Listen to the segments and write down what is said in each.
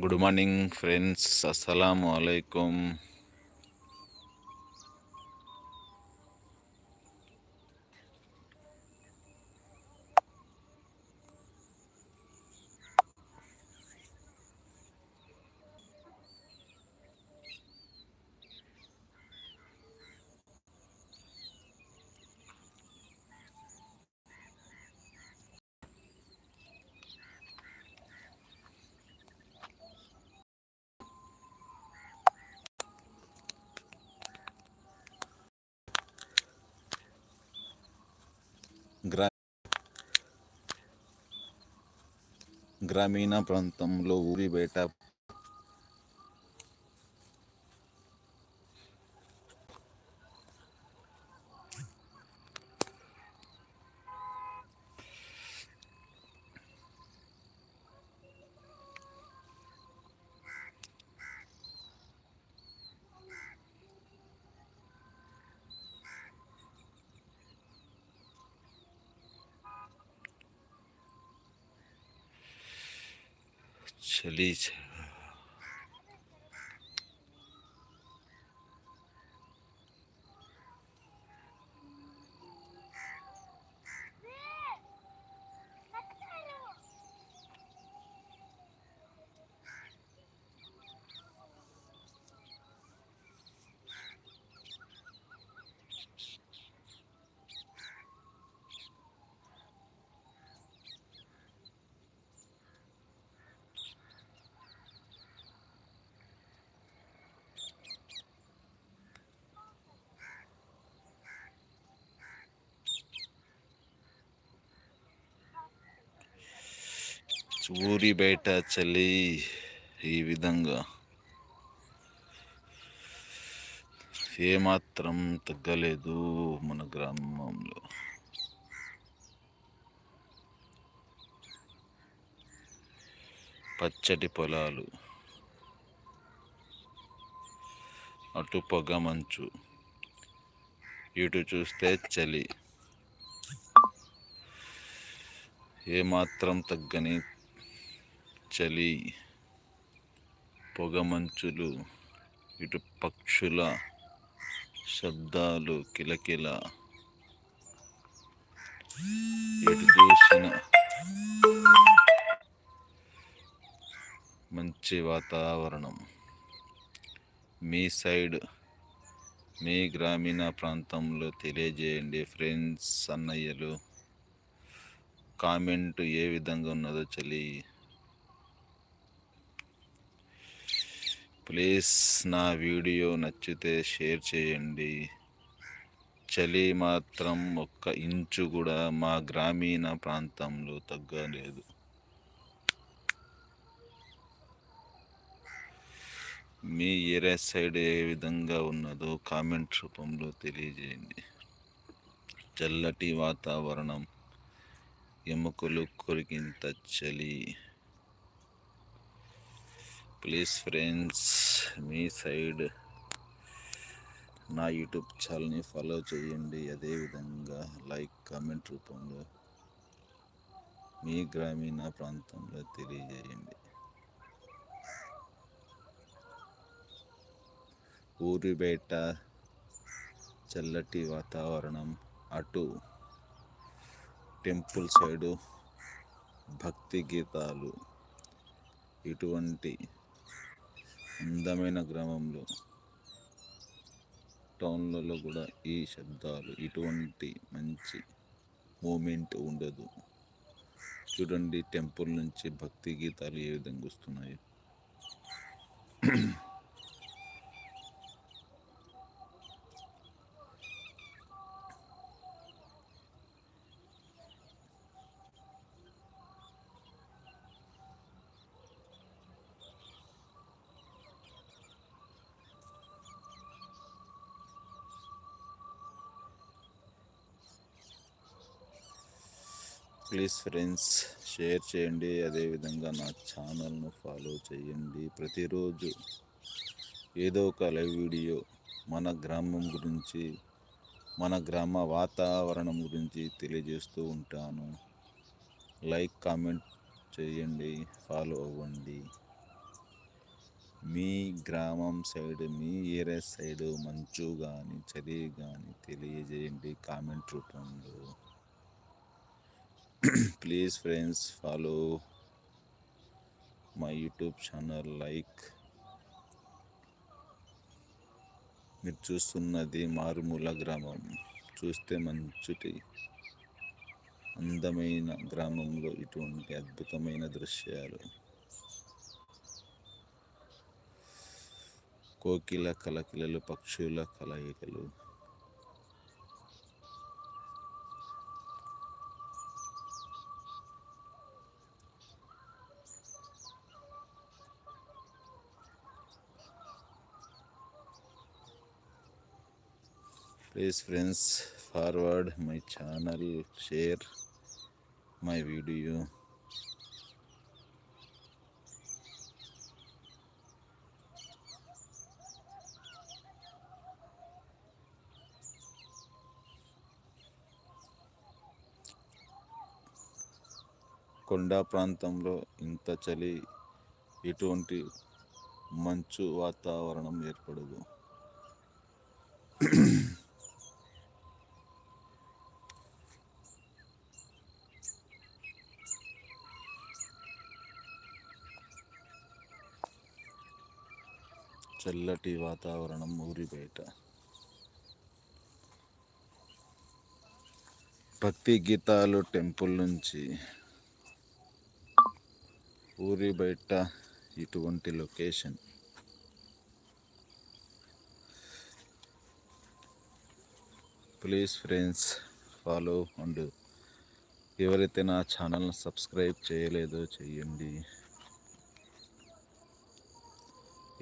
Good morning friends అస్సలం అలైకుం. గ్రామీణ ప్రాంతంలో ఊరి బయట చలి ఊరి బయట చలి ఈ విధంగా. ఏమాత్రం తగ్గలేదు మన గ్రామంలో. పచ్చటి పొలాలు. అటు పొగ మంచు. ఇటు చూస్తే చలి. ఏమాత్రం తగ్గని చలి పొగ మంచులు ఇటు పక్షుల శబ్దాలు కిలకిల. ఎటు చూసిన మంచి వాతావరణం. మీ సైడ్ మీ గ్రామీణ ప్రాంతంలో తెలియజేయండి ఫ్రెండ్స్ అన్నయ్యలు. కామెంట్ ఏ విధంగా ఉన్నదో చలి. ప్లీజ్ నా వీడియో నచ్చితే షేర్ చేయండి. చలి మాత్రం ఒక్క ఇంచు కూడా మా గ్రామీణ ప్రాంతంలో తగ్గలేదు. మీ ఏరియా సైడ్ ఏ విధంగా ఉన్నదో కామెంట్ రూపంలో తెలియజేయండి. చల్లటి వాతావరణం ఎముకలు కొరికింత చలి. ప్లీజ్ ఫ్రెండ్స్ మీ సైడ్ నా యూట్యూబ్ ఛానల్ని ఫాలో చేయండి. అదేవిధంగా లైక్ కామెంట్ రూపంలో మీ గ్రామీణ ప్రాంతంలో తెలియజేయండి. ఊరి బయట చల్లటి వాతావరణం అటు టెంపుల్ సైడు భక్తి గీతాలు ఇటువంటి అందమైన గ్రామంలో టౌన్లలో కూడా ఈ శబ్దాలు ఇటువంటి మంచి మూమెంట్ ఉండదు. చూడండి టెంపుల్ నుంచి భక్తి గీతాలు ఏ విధంగా వస్తున్నాయి. ప్లీజ్ ఫ్రెండ్స్ షేర్ చేయండి. అదేవిధంగా నా ఛానల్ను ఫాలో చేయండి. ప్రతిరోజు ఏదో ఒక లైవ్ వీడియో మన గ్రామం గురించి మన గ్రామ వాతావరణం గురించి తెలియజేస్తూ ఉంటాను. లైక్ కామెంట్ చేయండి ఫాలో అవ్వండి. మీ గ్రామం సైడ్ మీ ఏరియా సైడ్ మంచు కానీ చలి కానీ తెలియజేయండి. కామెంట్ రూపంలో. Please friends follow my YouTube channel like మీరు చూస్తున్నది మారుమూల గ్రామం. చూస్తే మంచుటి అందమైన గ్రామంలో ఇటువంటి అద్భుతమైన దృశ్యాలు. కోకిల కలకిలలు పక్షుల కలయికలు. Please friends forward my channel share my video. కొండ ప్రాంతంలో ఇంత చలి ఎటువంటి మంచు వాతావరణం ఏర్పడదు. చల్లటి వాతావరణం ఊరి బయట. భక్తి గీతాలు టెంపుల్ నుంచి ఊరి బయట ఇటువంటి location. Please friends follow and ఎవరైతే నా ఛానల్ని సబ్స్క్రైబ్ చేయలేదో చేయండి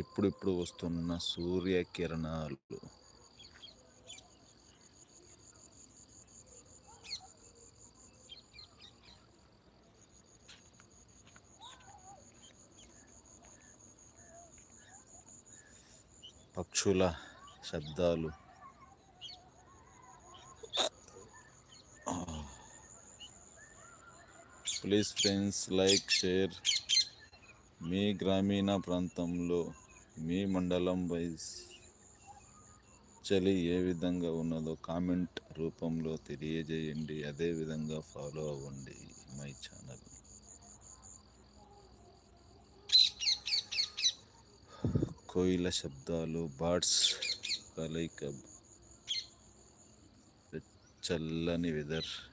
ఇప్పుడిప్పుడు వస్తున్న సూర్యకిరణాలు పక్షుల శబ్దాలు. ప్లీజ్ ఫ్రెండ్స్ లైక్ షేర్ మీ గ్రామీణ ప్రాంతంలో మీ మండలం వైజ్ చలి ఏ విధంగా ఉన్నదో కామెంట్ రూపంలో తెలియజేయండి. అదే విధంగా ఫాలో అవ్వండి మై ఛానల్. కోయిల శబ్దాలు బార్డ్స్ కలయిక చల్లని వెదర్.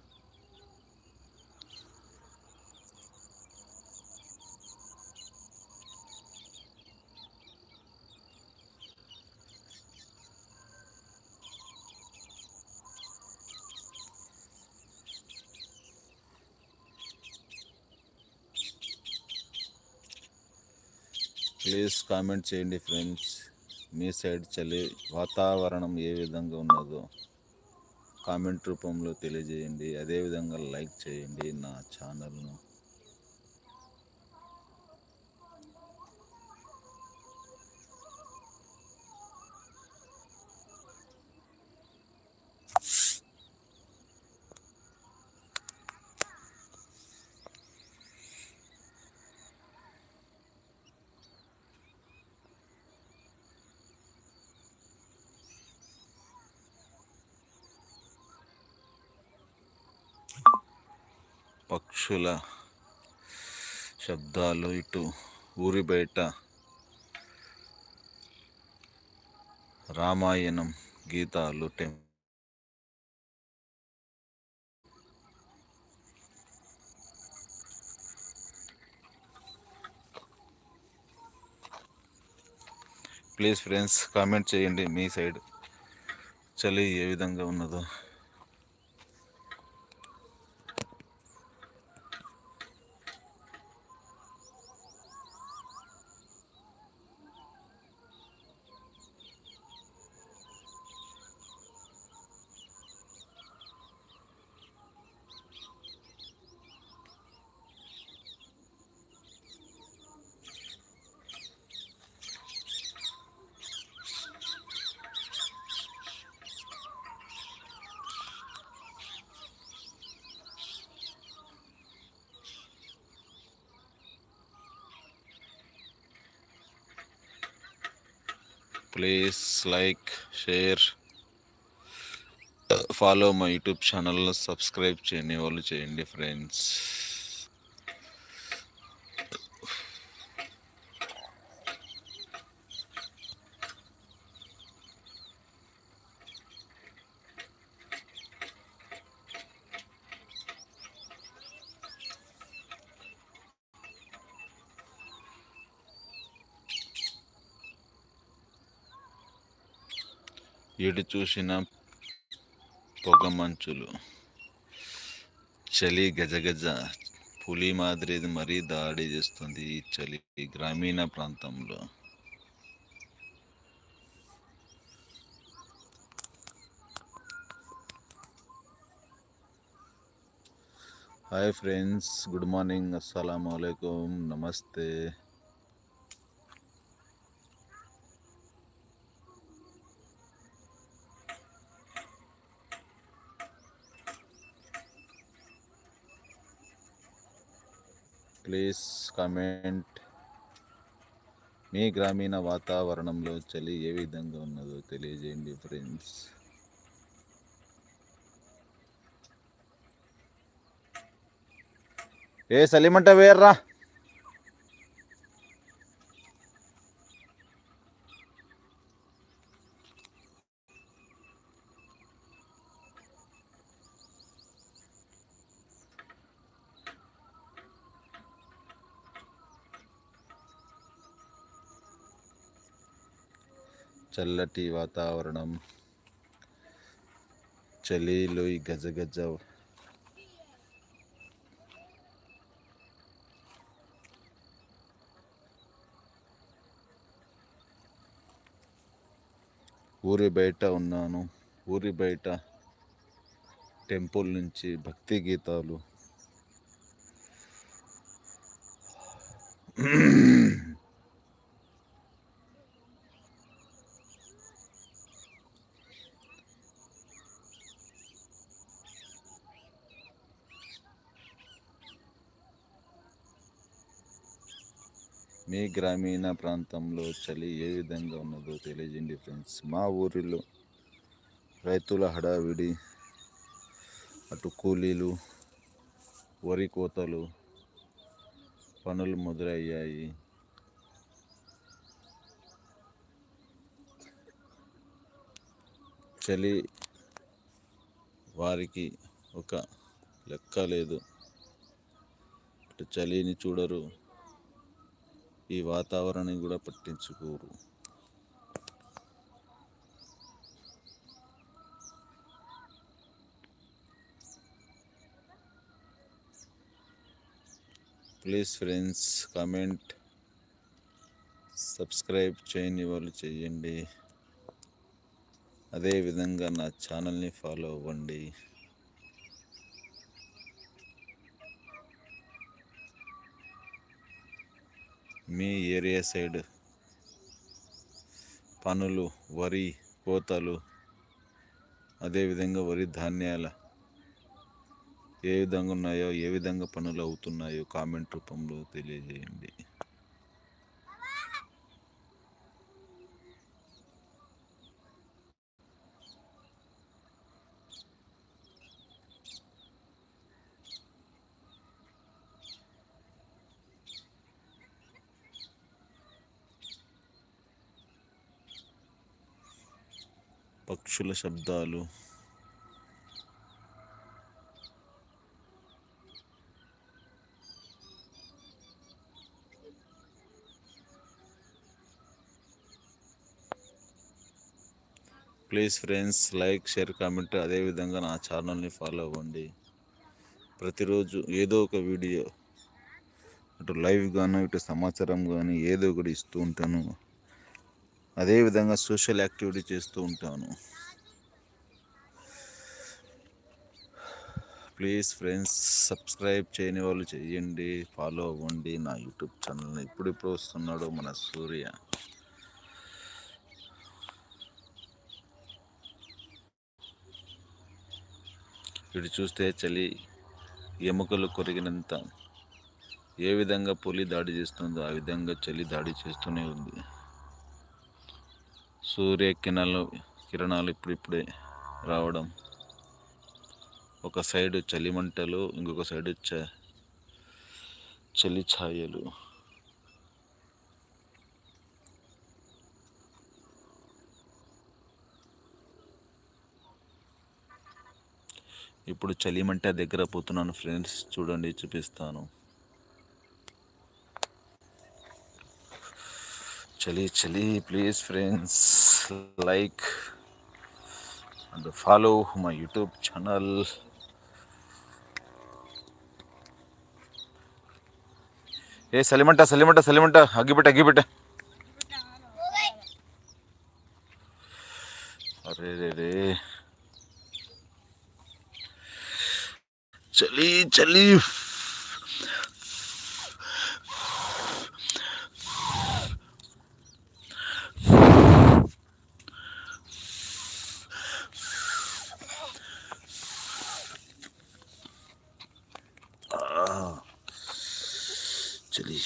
ప్లీజ్ కామెంట్ చేయండి ఫ్రెండ్స్. మీ సైడ్ చలి వాతావరణం ఏ విధంగా ఉన్నదో కామెంట్ రూపంలో తెలియజేయండి. అదేవిధంగా లైక్ చేయండి నా ఛానల్ను. పక్షుల శబ్దాలు ఇటు ఊరి బయట. రామాయణం గీతాలు టెం. ప్లీజ్ ఫ్రెండ్స్ కామెంట్ చేయండి మీ సైడ్ చలి ఏ విధంగా ఉన్నదో. ప్లీజ్ లైక్ షేర్ ఫాలో మా యూట్యూబ్ ఛానల్ సబ్స్క్రైబ్ చేయని వాళ్ళు చేయండి ఫ్రెండ్స్. ఎటు చూసిన పొగమంచులు చలి గజగజ పులి మాదిరి మరీ దాడి చేస్తుంది ఈ చలి గ్రామీణ ప్రాంతంలో. హాయ్ ఫ్రెండ్స్ గుడ్ మార్నింగ్ అస్సలం అయికం నమస్తే. Please comment. మీ గ్రామీణ వాతావరణంలో చలి ఏ విధంగా ఉన్నదో తెలియజేయండి ఫ్రెండ్స్. ఏ సలిమంట వేర్రా. చల్లటి వాతావరణం చలిలో ఈ గజగజ ఊరి బయట ఉన్నాను. ఊరి బయట టెంపుల్ నుంచి భక్తి గీతాలు. గ్రామీణ ప్రాంతంలో చలి ఏ విధంగా ఉన్నదో తెలియజేయండి ఫ్రెండ్స్ మా ఊరిలో రైతుల హడావిడి అటు కూలీలు వరి కోతలు పనులు మొదలయ్యాయి. చలి వారికి ఒక లెక్క లేదు. అటు చలిని చూడరు. ఈ వాతావరణం కూడా పట్టించుకోరు. ప్లీజ్ ఫ్రెండ్స్ కామెంట్ సబ్స్క్రైబ్ చేయని వాళ్ళు చేయండి అదేవిధంగా నా ఛానల్ని ఫాలో అవ్వండి. మీ ఏరియా సైడ్ పనులు వరి కోతలు అదేవిధంగా వరి ధాన్యాల ఏ విధంగా ఉన్నాయో ఏ విధంగా పనులు అవుతున్నాయో కామెంట్ రూపంలో తెలియజేయండి. పక్షుల శబ్దాలు. Please friends like share comment అదేవిధంగా నా ఛానల్ని ఫాలో అవ్వండి. ప్రతిరోజు ఏదో ఒక వీడియో అటు లైవ్ గాను ఇటు సమాచారం కానీ ఏదో ఒకటి ఇస్తూ ఉంటాను. అదేవిధంగా సోషల్ యాక్టివిటీ చేస్తూ ఉంటాను. ప్లీజ్ ఫ్రెండ్స్ సబ్స్క్రైబ్ చేయని వాళ్ళు చేయండి ఫాలో అవ్వండి. నా యూట్యూబ్ ఛానల్ని ఇప్పుడిప్పుడు వస్తున్నాడు మన సూర్య. ఇటు చూస్తే చలి ఎముకలు కొరిగినంత. ఏ విధంగా పులి దాడి చేస్తుందో ఆ విధంగా చలి దాడి చేస్తూనే ఉంది. సూర్య కిరణాలు కిరణాలు ఇప్పుడిప్పుడే రావడం. ఒక సైడ్ చలిమంటలు ఇంకొక సైడ్ చ చలి ఛాయలు. ఇప్పుడు చలిమంట దగ్గర పోతున్నాను ఫ్రెండ్స్. చూడండి చూపిస్తాను. చలి చలి please friends like and follow my YouTube channel ఏ సలిమంట సలిమంట సలిమంట అగ్గిపెట్ట అగ్గిపెట్ట అరే రే రే చలి చలి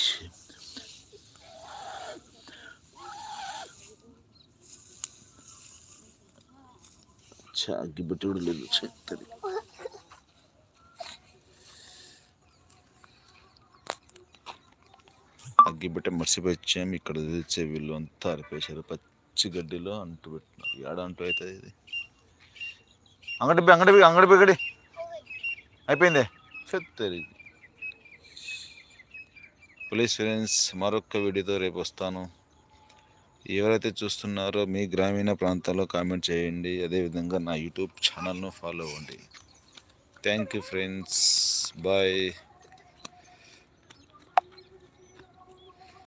చలి ఛా, అగ్గిపెట్టి కూడా లేదు చెత్తది అగ్గిబిట్ట మర్చిపోయి ఇక్కడ తెచ్చే వీళ్ళు అంతా అరిపేశారు పచ్చి గడ్డిలో అంటు పెట్టినారు. ఏడ అంటు అవుతుంది ఇది? అంగడి పోయి, అంగడి పోయి, అంగడి పోయి, గడి. అయిపోయిందే? చెత్తది పోలీస్ ఫ్రెండ్స్ మరొక వీడియోతో రేపు వస్తాను. ఎవరైతే చూస్తున్నారో మీ గ్రామీణ ప్రాంతాల్లో కామెంట్ చేయండి. అదేవిధంగా నా యూట్యూబ్ ఛానల్ను ఫాలో అవ్వండి. Thank you friends bye